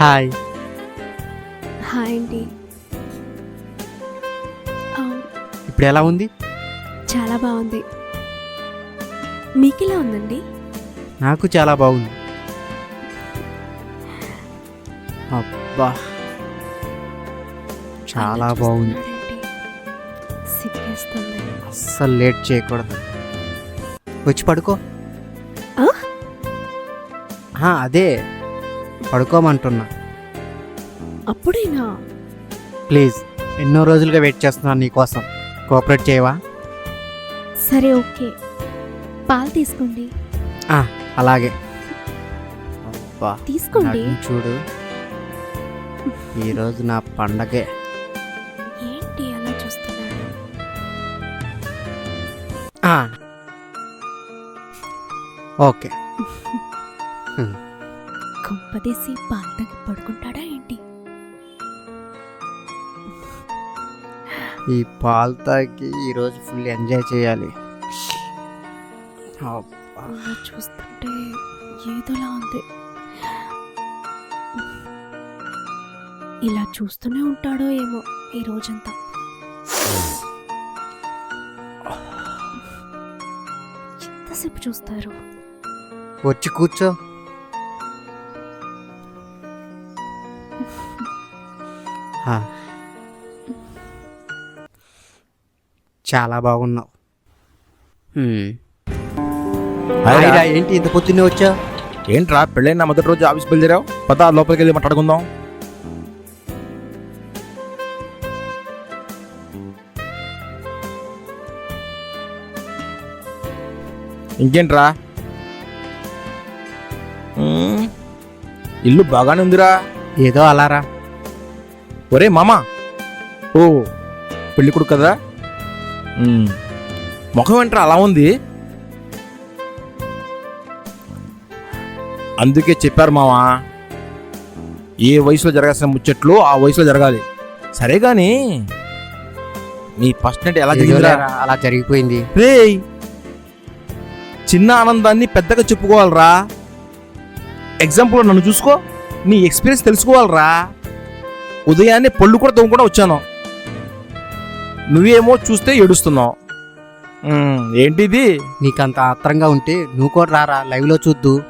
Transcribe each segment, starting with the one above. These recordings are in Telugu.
హాయ్ హాయ్ అండి ఇప్పుడు ఎలా ఉంది? చాలా బాగుంది. మీకు ఎలా ఉందండి? నాకు చాలా బాగుంది. అబ్బా. చాలా బాగుంది? సిగ్గేస్తుంది. అస్సలు లేట్ చేయకూడదు. వచ్చి పడుకో. అదే. పడుకోమంటున్నా. అప్పుడేనా? ప్లీజ్ ఎన్నో రోజులుగా వెయిట్ చేస్తున్నాను నీకోసం. కోఆపరేట్ చేయవా? సరే ఓకే. పాలు తీసుకోండి. ఆ, అలాగే. తీసుకోండి. చూడు. ఈరోజు నా పండగే. ఏంటి అలా చూస్తున్నాడు ఆ. ఓకే. కొంపదీసి పాలు తగ్గి పడుకుంటాడా ఏంటి? ఈ పాలు తాగి ఈరోజు ఫుల్ ఎంజాయ్ చేయాలి. అబ్బా. అలా చూస్తుంటే ఏదోలా ఉంది. ఇలా చూస్తూనే ఉంటాడో ఏమో ఈ రోజంతా. ఎంతసేపు చూస్తారు? వచ్చి కూర్చో. చాలా బాగున్నావు. ఏంటి ఇంత పొద్దున్నే వచ్చా ఏంట్రా పెళ్ళైన మొదటి రోజు ఆఫీస్ బయలుదేరావు? పద లోపలికి వెళ్ళి మాట్లాడుకుందాం. ఇంకేంట్రా? ఇల్లు బాగానే ఉందిరా. ఏదో అలారా. ఒరే మామా. ఓ పెళ్ళి కొడుకు కదా. ముఖం ఏంట్రా అలా ఉంది? అందుకే చెప్పారు మావా ఏ వయసులో జరగాల్సిన ముచ్చట్లు ఆ వయసులో జరగాలి. సరే గాని మీ ఫస్ట్ నైట్ ఎలా జరిగిందిరా? అలా జరిగిపోయింది. రేయ్ చిన్న ఆనందాన్ని పెద్దగా చెప్పుకోవాలరా. ఎగ్జాంపుల్ నన్ను చూసుకో. నీ ఎక్స్పీరియన్స్ తెలుసుకోవాలరా. ఉదయాన్నే పళ్ళు కూడా తవ్వుకుండా వచ్చాను. నువ్వేమో చూస్తే ఏడుస్తున్నావు. ఏంటిది? నీకంత ఆత్రంగా ఉంటే నువ్వు కూడా రారా లైవ్లో చూద్దు.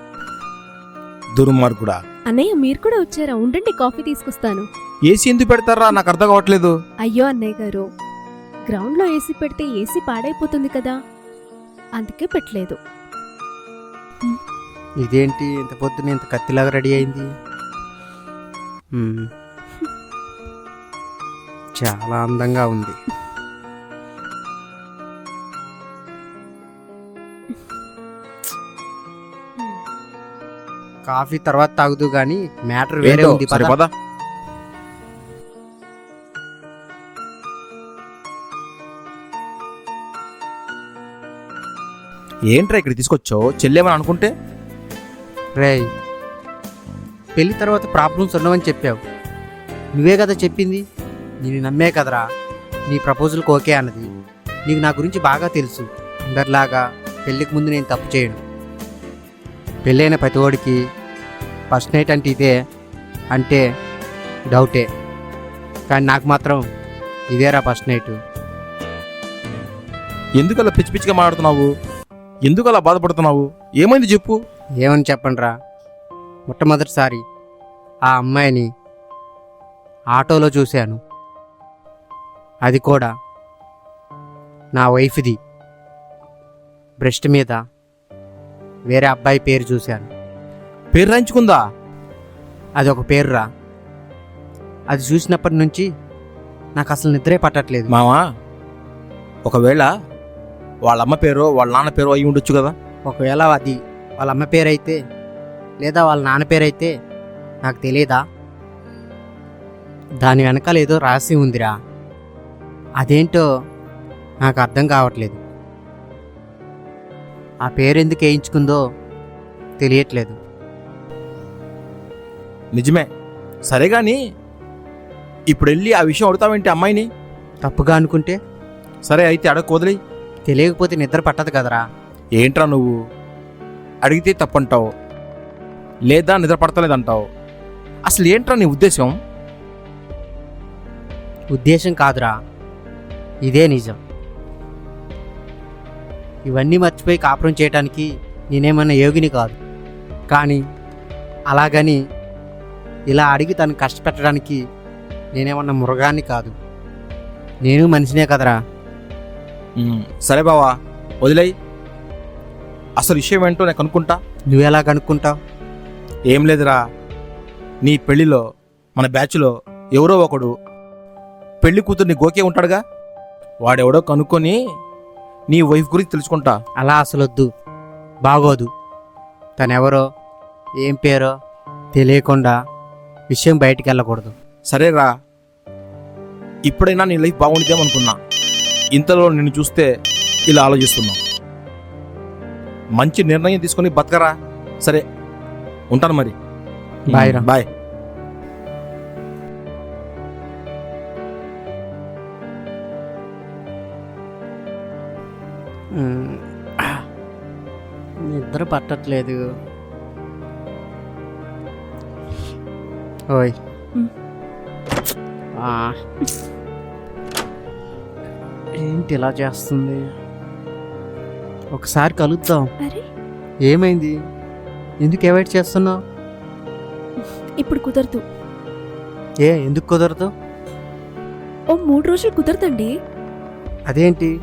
దుర్మార్గుడా. అన్నయ్య మీరు కూడా వచ్చారా? ఉండండి కాఫీ తీసుకొస్తాను. ఏసీ ఎందుకు పెడతారా? నాకు అర్థం కావట్లేదు. అయ్యో అన్నయ్య గారు గ్రౌండ్లో ఏసీ పెడితే ఏసీ పాడైపోతుంది కదా. అందుకే పెట్టలేదు. ఇదేంటి ఇంత పొద్దున ఇంత కత్తిలాగా రెడీ అయింది. చాలా అందంగా ఉంది. కాఫీ తర్వాత తాగుదు గాని మ్యాటర్ వేరే ఉంది. పద. ఏంట్రా ఇక్కడ తీసుకొచ్చావు? చెల్లేమని అనుకుంటే? రే పెళ్ళి తర్వాత ప్రాబ్లమ్స్ ఉండవని చెప్పావు. నువ్వే కదా చెప్పింది? నేను నమ్మే కదరా. నీ ప్రపోజల్కి ఓకే అన్నది. నీకు నా గురించి బాగా తెలుసు. అందరిలాగా పెళ్ళికి ముందు నేను తప్పు చేయను. పెళ్ళైన ప్రతివాడికి ఫస్ట్ నైట్ అంటే ఇదే అంటే డౌటే. కానీ నాకు మాత్రం ఇదేరా ఫస్ట్ నైట్. ఎందుకలా పిచ్చి పిచ్చిగా మాట్లాడుతున్నావు? ఎందుకలా బాధపడుతున్నావు? ఏమైంది చెప్పు. ఏమని చెప్పండిరా? మొట్టమొదటిసారి ఆ అమ్మాయిని ఆటోలో చూశాను. అది కూడా నా వైఫ్ది. బ్రెస్ట్ మీద వేరే అబ్బాయి పేరు చూశాను. పేరు రాయించుకుందా? అది ఒక పేరురా. అది చూసినప్పటి నుంచి నాకు అసలు నిద్రే పట్టట్లేదు. మావా ఒకవేళ వాళ్ళ అమ్మ పేరు వాళ్ళ నాన్న పేరు అయి ఉండొచ్చు కదా. ఒకవేళ అది వాళ్ళ అమ్మ పేరైతే లేదా వాళ్ళ నాన్న పేరైతే నాకు తెలియదా దాని వెనకాల ఏదో రాసి ఉందిరా. అదేంటో నాకు అర్థం కావట్లేదు. ఆ పేరు ఎందుకు వేయించుకుందో తెలియట్లేదు. నిజమే. సరే గాని ఇప్పుడు వెళ్ళి ఆ విషయం అడుగుతావేంటి అమ్మాయిని? తప్పుగా అనుకుంటే? సరే అయితే అడగ తెలియకపోతే నిద్ర పట్టదు కదరా. ఏంట్రా నువ్వు? అడిగితే తప్పంటావు లేదా నిద్ర పడతలేదంటావు అసలు ఏంట్రా నీ ఉద్దేశం? ఉద్దేశం కాదురా. ఇదే నిజం. ఇవన్నీ మర్చిపోయి కాపురం చేయడానికి నేనేమన్నా యోగిని కాదు. కానీ అలాగని ఇలా అడిగి తను కష్టపెట్టడానికి నేనేమన్నా మృగాన్ని కాదు. నేను మనిషినే కదరా. సరే బావా వదిలేయ్. అసలు విషయం ఏంటో నేను కనుక్కుంటా? నువ్వెలా కనుక్కుంటావు? ఏం లేదురా. నీ పెళ్ళిలో మన బ్యాచ్లో ఎవరో ఒకడు పెళ్ళి కూతుర్ని గోకే ఉంటాడుగా? వాడెవడో కనుక్కొని నీ వైఫ్ గురించి తెలుసుకుంటా. అలా అసలొద్దు. బాగోదు. తనెవరో ఏం పేరో తెలియకుండా విషయం బయటికి వెళ్ళకూడదు. సరేరా. ఇప్పుడైనా నీ లైఫ్ బాగుండేదేమనుకున్నా ఇంతలో నిన్ను చూస్తే ఇలా ఆలోచిస్తున్నా. మంచి నిర్ణయం తీసుకొని బతకరా? సరే ఉంటాను మరి. బాయ్ రా. బాయ్. నిద్ర పట్టట్లేదు. ఓయ్. ఏంటి ఇలా చేస్తుంది? ఒకసారి కలుద్దాం. అరే. ఏమైంది? ఎందుకు అవాయిడ్ చేస్తున్నావు? ఇప్పుడు కుదరదు. ఏ ఎందుకు కుదరదు? ఓ మూడు రోజులు కుదరదండి. అదేంటి?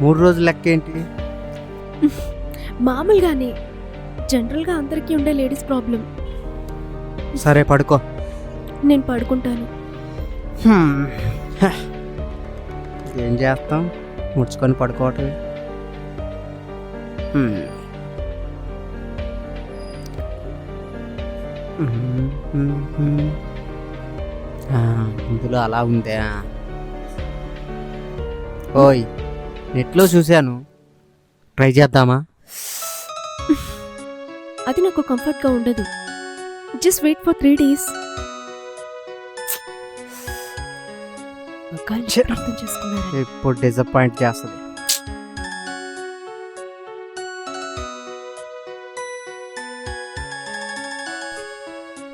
మూడు రోజులు లెక్క ఏంటి? మామూలుగానే. జనరల్గా అందరికీ ఉండే లేడీస్ ప్రాబ్లం సరే పడుకో. నేను పడుకుంటాను. ఏం చేస్తాం? ముడుచుకొని పడుకోవటం ఇందులో అలా ఉందే? ఓయ్ నెట్లో చూశాను. ట్రై చేద్దామా? అది నాకు కంఫర్ట్గా ఉండదు. Just wait for three days.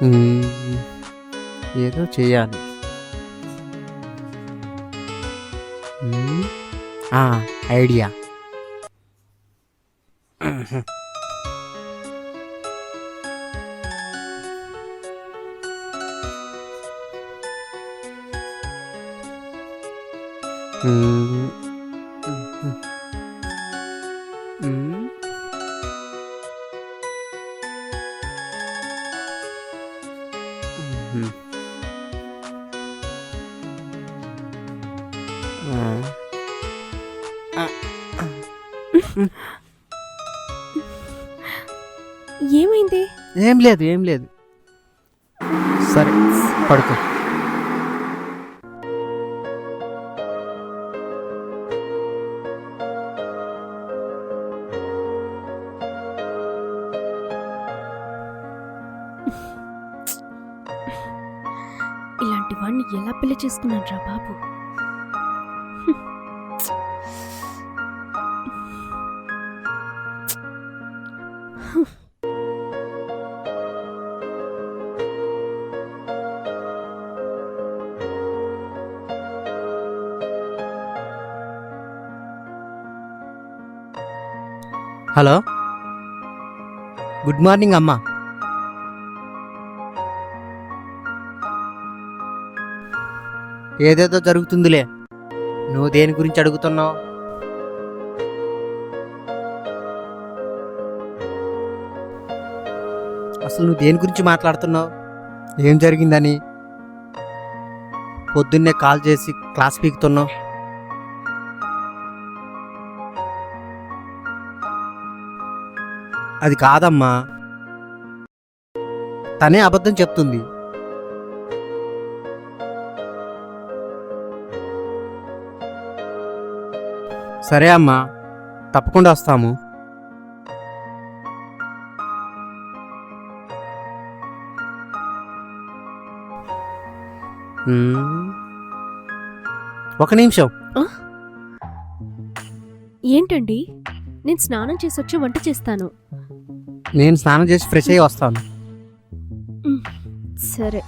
ఛే. అర్థం చేసుకున్నారా ఎప్పుడు డిసప్పాయింట్ చేస్తుంది మ్మ్. ఏదో చేయాలి మ్మ్. ఆ, ఐడియా మ్మ్. మ్మ్. ఏమైంది? ఏం లేదు ఏం లేదు. సరే పడుకో. ఇలాంటి వాడిని ఎలా పెళ్ళి చేసుకున్నాను రా బాబు? హలో. గుడ్ మార్నింగ్ అమ్మా. ఏదేదో జరుగుతుందిలే. నువ్వు దేని గురించి అడుగుతున్నావు? అసలు నువ్వు దేని గురించి మాట్లాడుతున్నావు? ఏం జరిగిందని? పొద్దున్నే కాల్ చేసి క్లాస్ పీకుతున్నావు. అది కాదమ్మా. తనే అబద్ధం చెప్తుంది. సరే అమ్మా తప్పకుండా వస్తాము. ఒక నిమిషం. ఏంటండి? నేను స్నానం చేసి వచ్చి వంట చేస్తాను. నేను స్నానం చేసి ఫ్రెష్ అయ్యి వస్తాను సరే.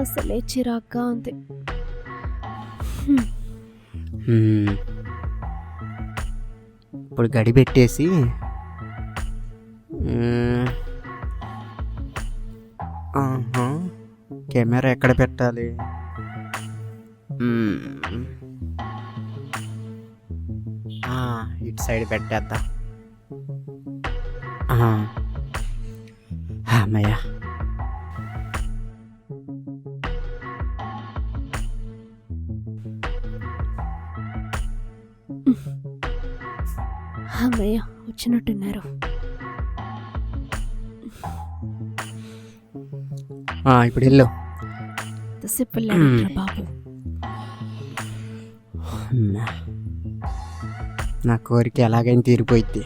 అసలే చిరాగ్గా ఉంది. ఇప్పుడు గడి పెట్టేసి. కెమెరా ఎక్కడ పెట్టాలి ఇటు సైడ్ పెట్టేద్దాం. అమ్మయ్య. అమ్మయ్య వచ్చినట్టున్నారు. ఇప్పుడు వెళ్ళు. వెళ్ళాడురా బాబు. నా కోరిక ఎలాగైనా తీరిపోయింది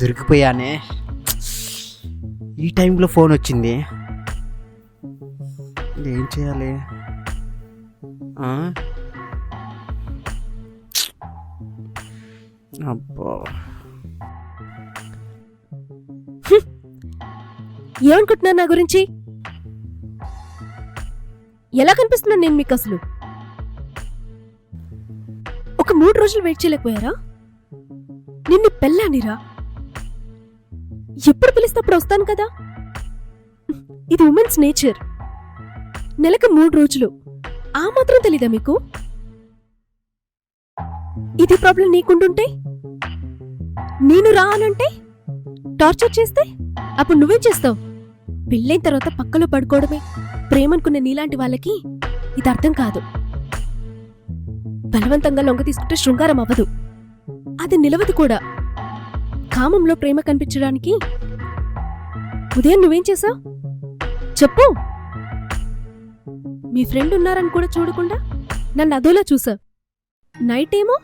దొరికిపోయానే. ఈ టైంలో ఫోన్ వచ్చింది. ఏం చేయాలి? అబ్బో. ఏమనుకుంటున్నారు నా గురించి? ఎలా కనిపిస్తున్నాను నేను మీకు అసలు? ఒక మూడు రోజులు వెయిట్ చేయలేకపోయారా? నిన్ను పెళ్ళానిరా. ఎప్పుడు పిలిస్తే అప్పుడు వస్తాను కదా? ఇది ఉమెన్స్ నేచర్ నెలకు మూడు రోజులు. ఆ మాత్రం తెలీదా మీకు? ఇది ప్రాబ్లం నీకుండుంటే? నేను రా అనంటే టార్చర్ చేస్తే? అప్పుడు నువ్వేం చేస్తావు? పెళ్ళైన తర్వాత పక్కలో పడుకోవడమే. ప్రేమనుకున్న నీలాంటి వాళ్ళకి ఇది అర్థం కాదు. బలవంతంగా లొంగ తీసుకుంటే శృంగారం అవ్వదు. అది నిలవదు కూడా. కామంలో ప్రేమ కనిపించడానికి ఉదయం నువ్వేం చేసావు చెప్పు. మీ ఫ్రెండ్ ఉన్నారని కూడా చూడకుండా నన్ను అదోలా చూసా నైట్ ఏమో?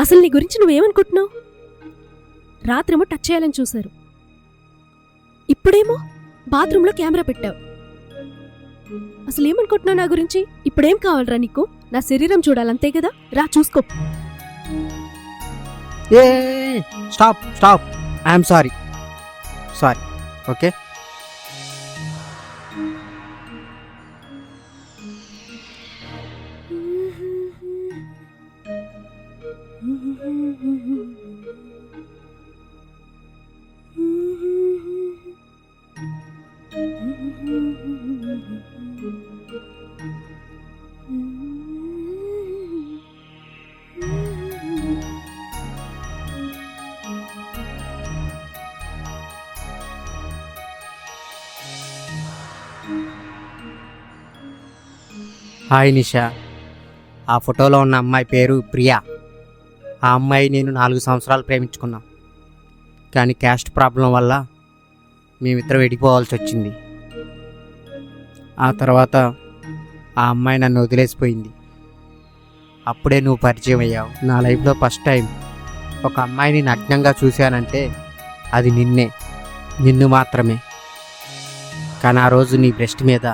అసలు నీ గురించి నువ్వేమనుకుంటున్నావు? రాత్రేమో టచ్ చేయాలని చూశారు. ఇప్పుడేమో బాత్రూంలో కెమెరా పెట్టావు. అసలు ఏమనుకుంటున్నావు నా గురించి? ఇప్పుడేం కావాలరా నీకు? నా శరీరం చూడాలంతే కదా? రా చూసుకో. ఏ stop stop. I'm sorry. Sorry okay? Hi Nisha. ఆ ఫోటోలో ఉన్న అమ్మాయి పేరు ప్రియా. ఆ అమ్మాయి నేను నాలుగు సంవత్సరాలు ప్రేమించుకున్నాం. కానీ క్యాస్ట్ ప్రాబ్లం వల్ల మేమిద్దరం విడిపోవాల్సి వచ్చింది. ఆ తర్వాత ఆ అమ్మాయి నన్ను వదిలేసిపోయింది. అప్పుడే నువ్వు పరిచయం అయ్యావు. నా లైఫ్లో ఫస్ట్ టైం ఒక అమ్మాయిని నగ్నంగా చూశానంటే అది నిన్నే నిన్ను మాత్రమే. కానీ ఆ రోజు నీ బ్రెస్ట్ మీద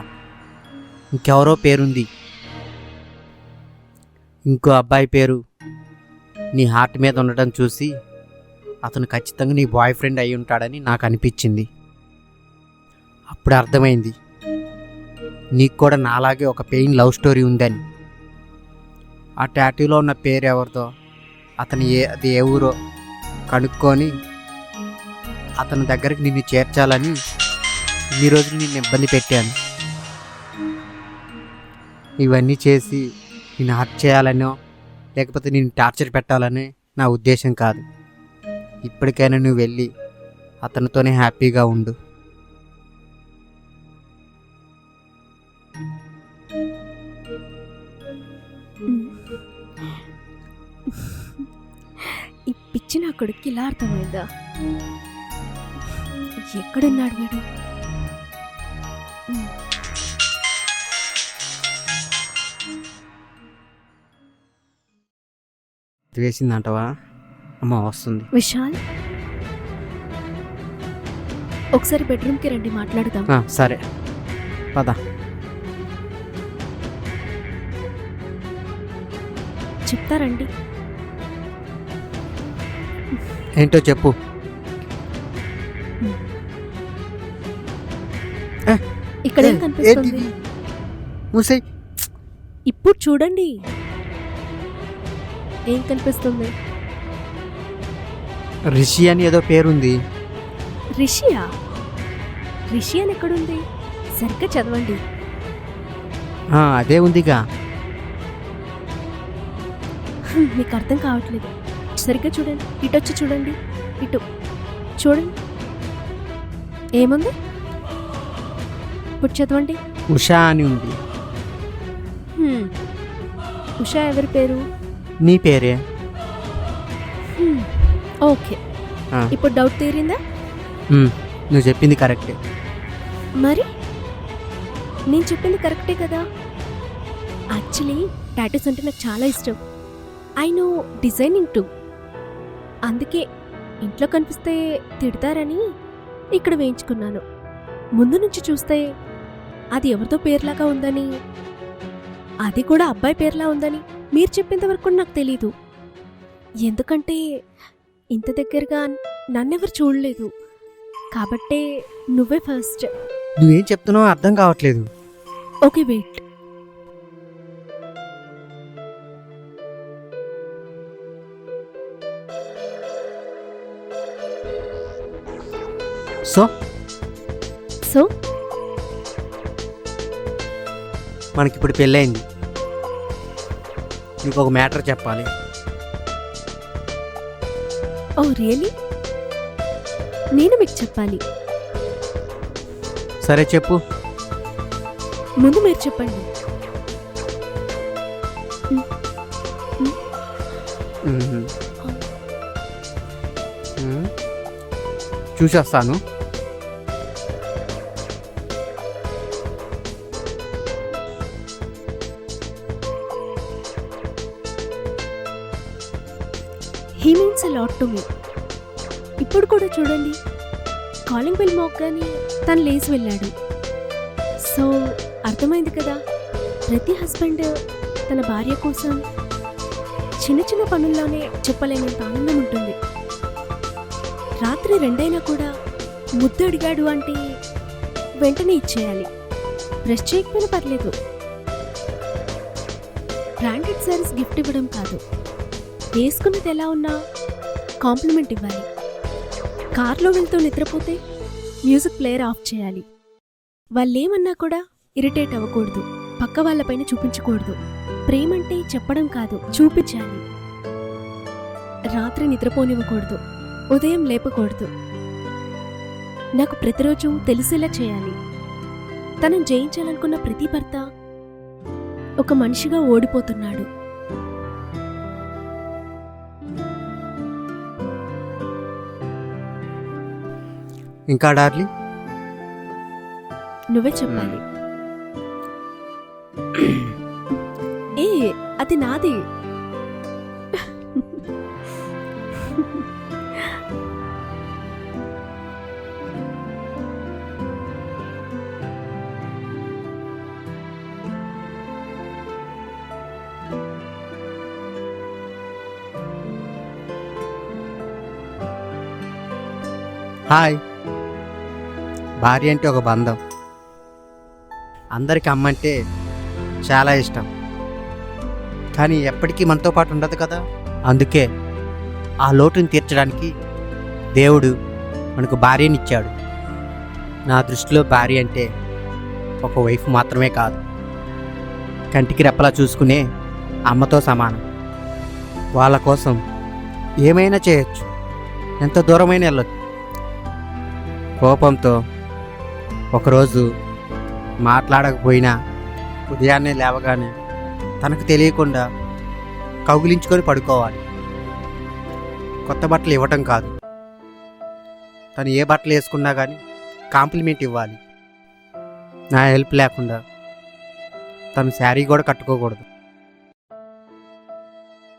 ఇంకెవరో పేరుంది. ఇంకో అబ్బాయి పేరు. నీ హార్ట్ మీద ఉండటం చూసి అతను ఖచ్చితంగా నీ బాయ్ ఫ్రెండ్ అయి ఉంటాడని నాకు అనిపించింది. అప్పుడు అర్థమైంది. నీకు కూడా నాలాగే ఒక పెయిన్ లవ్ స్టోరీ ఉందని. ఆ టాటూలో ఉన్న పేరు ఎవరిదో అతను ఏ అది ఏ ఊరో కనుక్కొని అతని దగ్గరికి నిన్ను చేర్చాలని ఈ రోజు నిన్ను ఇబ్బంది పెట్టాను. ఇవన్నీ చేసి నేను హర్ట్ చేయాలనో లేకపోతే నేను టార్చర్ పెట్టాలని నా ఉద్దేశం కాదు. ఇప్పటికైనా నువ్వు వెళ్ళి అతనితోనే హ్యాపీగా ఉండు. ఈ పిచ్చి నా కొడుకు ఇలా అర్థమైందా? ఎక్కడున్నాడు వీడు వేసిందంటవా? అమ్మ వస్తుంది. విశాల్? ఒకసారి బెడ్రూమ్కి రండి మాట్లాడదాం. ఆ, సరే. పద. చెప్తారండి ఏంటో చెప్పు. ఇక్కడ ఏం కనిపిస్తుంది? ఏంటిది? మూసేయ్. ఇప్పుడు చూడండి. ఏం కనిపిస్తుంది? రిషి అని ఏదో పేరుంది. రిషియా? రిషి అని ఎక్కడుంది? సరిగ్గా చదవండి. ఆ, అదే ఉందిగా. హ్మ్, మీకు అర్థం కావట్లేదు. సరిగ్గా చూడండి. ఇటు వచ్చి చూడండి. ఇటు. చూడండి. ఏముంది? ఇప్పుడు చదవండి. ఉషా అని ఉంది. హ్మ్. ఉషా ఎవరి పేరు? నీ పేరే. ఓకే. ఆ. ఇప్పుడు డౌట్ తీరిందా? ఉమ్, నువ్వు చెప్పింది కరెక్టే. మరి? నేను చెప్పింది కరెక్టే కదా? యాక్చువల్లీ టాటూస్ అంటే నాకు చాలా ఇష్టం. I know designing too. అందుకే ఇంట్లో కనిపిస్తే తిడతారని ఇక్కడ వేయించుకున్నాను. ముందు నుంచి చూస్తే అది ఎవరితో పేర్లాగా ఉందని అది కూడా అబ్బాయి పేర్లా ఉందని. మీరు చెప్పేంత వరకు నాకు తెలీదు. ఎందుకంటే ఇంత దగ్గరగా నన్నెవరు చూడలేదు. కాబట్టే నువ్వే ఫస్ట్. నువ్వేం చెప్తున్నావో అర్థం కావట్లేదు. Okay wait. సో? సో? మనకిప్పుడు పెళ్ళయింది. నీకు ఒక మ్యాటర్ చెప్పాలి. Oh really? నేను మీకు చెప్పాలి. సరే చెప్పు. ముందు మీరు చెప్పండి. చూసేస్తాను. He means a lot to me ఇప్పుడు కూడా చూడండి. కాలింగ్ బెల్ మోగ్గానే తను లేచి వెళ్ళాడు. సో అర్థమైంది కదా? ప్రతి హస్బెండ్ తన భార్య కోసం చిన్న చిన్న పనుల్లోనే చెప్పలేనంత ఆనందం ఉంటుంది. రాత్రి రెండైనా కూడా ముద్దు అడిగాడు అంటే వెంటనే ఇచ్చేయాలి. బ్రష్ చేయకపోయినా పర్లేదు. బ్రాండెడ్ సారీస్ గిఫ్ట్ ఇవ్వడం కాదు. వేసుకున్నది ఎలా ఉన్నా కాంప్లిమెంట్ ఇవ్వాలి. కార్లో వెళ్తూ నిద్రపోతే మ్యూజిక్ ప్లేయర్ ఆఫ్ చేయాలి. వాళ్ళేమన్నా కూడా ఇరిటేట్ అవ్వకూడదు. పక్క వాళ్ళపైన చూపించకూడదు. ప్రేమంటే చెప్పడం కాదు చూపించాలి. రాత్రి నిద్రపోనివ్వకూడదు. ఉదయం లేపకూడదు. నాకు ప్రతిరోజు తెలిసేలా చేయాలి. తనను జయించాలనుకున్న ప్రతి భర్త ఒక మనిషిగా ఓడిపోతున్నాడు. ఇంకా డార్లీ? నువ్వే చెప్పాలి. ఏ అది నాది. హాయ్. భార్య అంటే ఒక బంధం. అందరికి అమ్మ అంటే చాలా ఇష్టం. కానీ ఎప్పటికీ మనతో పాటు ఉండదు కదా? అందుకే ఆ లోటుని తీర్చడానికి దేవుడు మనకు భార్యనిచ్చాడు నా దృష్టిలో భార్య అంటే ఒక వైఫ్ మాత్రమే కాదు. కంటికి రెప్పలా చూసుకునే అమ్మతో సమానం. వాళ్ళ కోసం ఏమైనా చేయొచ్చు. ఎంత దూరమైనా వెళ్ళొచ్చు. కోపంతో ఒకరోజు మాట్లాడకపోయినా ఉదయాన్నే లేవగానే తనకు తెలియకుండా కౌగిలించుకొని పడుకోవాలి. కొత్త బట్టలు ఇవ్వటం కాదు. తను ఏ బట్టలు వేసుకున్నా కానీ కాంప్లిమెంట్ ఇవ్వాలి. నా హెల్ప్ లేకుండా తను శారీ కూడా కట్టుకోకూడదు.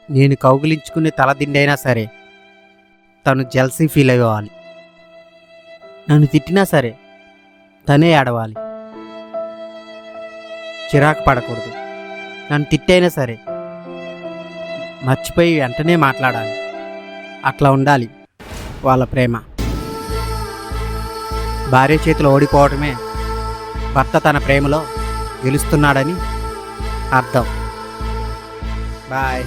నేను కౌగిలించుకునే తలదిండి అయినా సరే తను జెల్సీ ఫీల్ అవ్వాలి నన్ను తిట్టినా సరే తనే ఆడవాలి చిరాకు పడకూడదు. నన్ను తిట్టైనా సరే మర్చిపోయి వెంటనే మాట్లాడాలి. అట్లా ఉండాలి వాళ్ళ ప్రేమ. భార్య చేతిలో ఓడిపోవడమే భర్త తన ప్రేమలో గెలుస్తున్నాడని అర్థం. బాయ్.